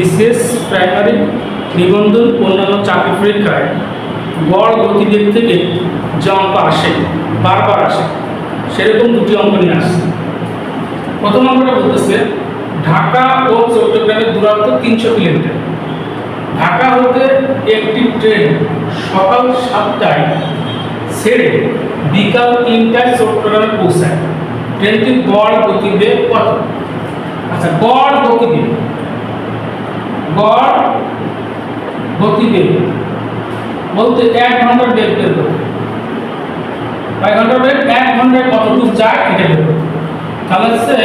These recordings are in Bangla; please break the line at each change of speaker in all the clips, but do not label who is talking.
বিশেষ প্রাইমারি নিবন্ধন অন্যান্য চাকরি পরীক্ষায় গড় গতিবেগ থেকে যে অঙ্ক আসে, বারবার আসে। সেরকম দুটি অঙ্ক নিয়ে আসছে। প্রথম অঙ্কটা বলতেছে, ঢাকা ও চট্টগ্রামের দূরত্ব তিনশো কিলোমিটার। ঢাকা হতে একটি ট্রেন সকাল সাতটায় ছেড়ে বিকাল তিনটায় চট্টগ্রামে পৌঁছায়। ট্রেনটির গড় গতিবেগ কত? আচ্ছা গড় গতিবেগ গড় গতিবেগ বলতে এক ঘণ্টার বেগ বের করতে এক ঘণ্টার বেগ? এক ঘন্টায় কতটুকু যায় এটা বের করতে তাহলে হচ্ছে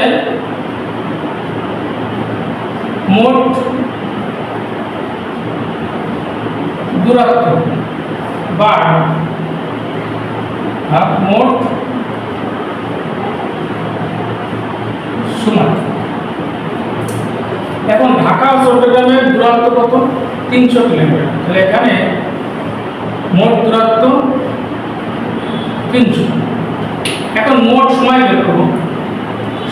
মোট দূরত্ব বা মোট সময় এখন ঢাকা চট্টগ্রামের দূরত্ব কত তিনশো কিলোমিটার। তাহলে এখানে মোট দূরত্ব তিনশো। এখন মোট সময় বের করব।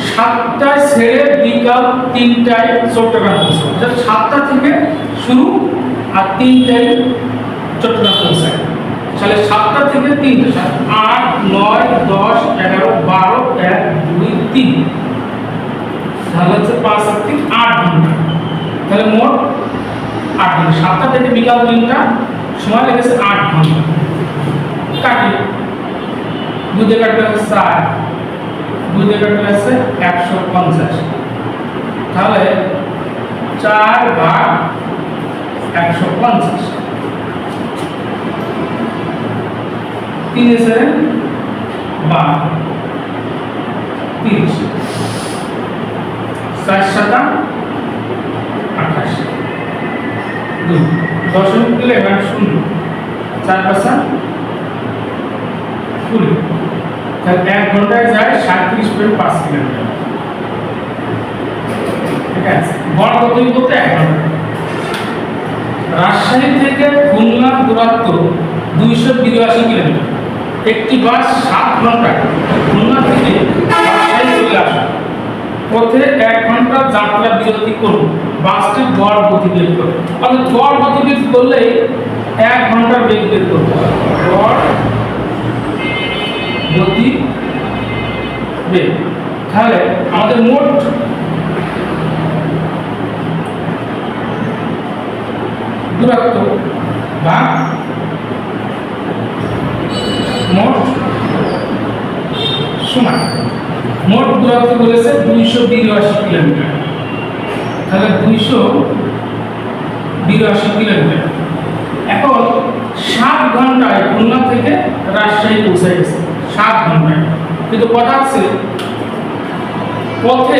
সাতটায় ছেড়ে বিকাল তিনটায় চট্টগ্রাম পৌঁছায় সাতটা থেকে শুরু আর তিনটায় চট্টগ্রাম পৌঁছায়। তাহলে সাতটা থেকে তিনটে, সাত, আট, নয়, দশ, এগারো, বারো এক দুই, তিন। তাহলে হচ্ছে পাঁচ ঘণ্টা তাহলে মোট আট ঘণ্টা। সাতটা থেকে বিকাল তিনটা, সময় লেগেছে আট ঘণ্টা। কাটি দুধে কাটলে হচ্ছে চার, দুধে কাটলে আছে একশো পঞ্চাশ। তাহলে চার ভাগ একশো পঞ্চাশ। তিন এসে বা তিরিশ। চার সাতা আঠাশ দুই দশমিক দিলে এবার শূন্য চার পাঁচা কুড়ি তাহলে এক ঘন্টায় যায় সাঁত্রিশ পয়েন্ট পাঁচ কিলোমিটার। ঘণ্টা। রাজশাহী থেকে খুলনা দূরত্ব দুইশো বিরাশি কিলোমিটার। একটি বাস সাত ঘন্টায় খুলনা থেকে রাজশাহী চলে আসে। পথে এক ঘণ্টা যাত্রা বিরতি করুন। বাসটি গড় গতিবেগ করে। অর্থাৎ গড় গতিবেগ করলেই এক ঘণ্টার বেগ বের করতে হবে। গড় গতি বেগ। তাহলে আমাদের মোট দূরত্ব বা মোট সময়। মোট দূরত্ব বলেছে দুইশো বিরাশি কিলোমিটার। তাহলে দুইশো বিরাশি কিলোমিটার। এখন সাত ঘন্টায় খুলনা থেকে রাজশাহী পৌঁছে গেছে। সাত ঘন্টায়। কিন্তু কথা আছে পথে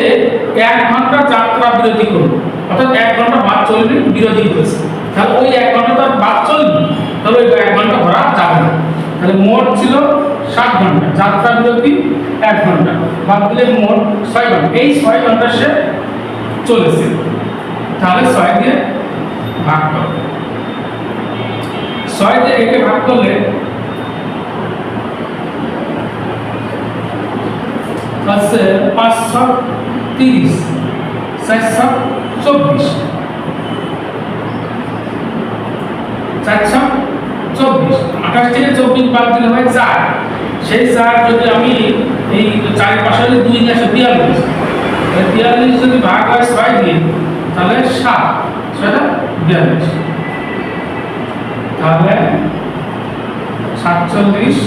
এক ঘণ্টা যাত্রা বিরতি করব অর্থাৎ এক ঘণ্টা বাদ চলবে বিরতি করেছে। তাহলে ওই এক ঘণ্টা তার বাদ চলবে তাহলে ওই এক ঘণ্টা ভরা যাবে না। তাহলে মোট ছিল সাত ঘণ্টা। যাত্রা বিরতি এক ঘণ্টা। বাদ দিলে মোট ছয় ঘণ্টা। এই ছয় ঘণ্টা সে চলেছে। তাহলে ছয় দিয়ে ভাগ করবে ছয় দিয়ে একে ভাগ করলে আছে পাঁচশো তিরিশ, চারশো চব্বিশ। চারশো চব্বিশ। আঠাশ থেকে চব্বিশ বাদ দিলে হয় চার। সেই চার যদি আমি এই চারের পাশে দুই নিয়ে বিয়াল্লিশ বিয়াল্লিশ যদি ভাগ হয় ছয় দিয়ে, তাহলে সাত, ছয়টা বিয়াল্লিশ। তাহলে সাতচল্লিশ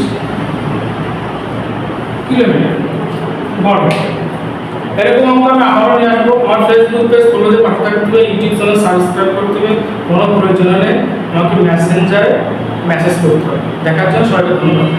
কিলোমিটার, বড়। এরকম আমরা আমি আবারও নিয়ে আসব। আমার ফেসবুক পেজ ফলোতে পাশে থাকতে ইউটিউব চ্যানেল সাবস্ক্রাইব করতে হবে কোনো প্রয়োজন হলে আমাকে মেসেঞ্জারে মেসেজ করতে হবে। দেখার জন্য সবাইকে ধন্যবাদ।